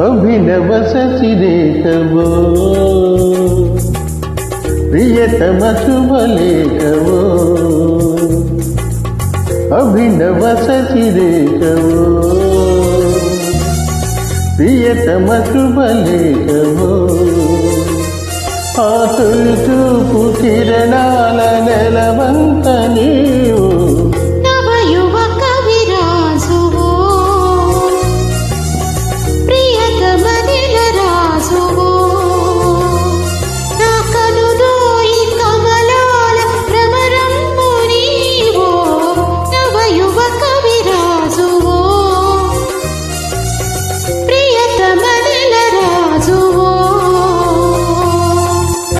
అభినవ సచిరేఖవో ప్రియతమ శుభలేఖవో. అభినవ సచిరేఖవో ప్రియతమ శుభలేఖవో. ఆ తొలి చూపు కిరణాల నెలవంత నీ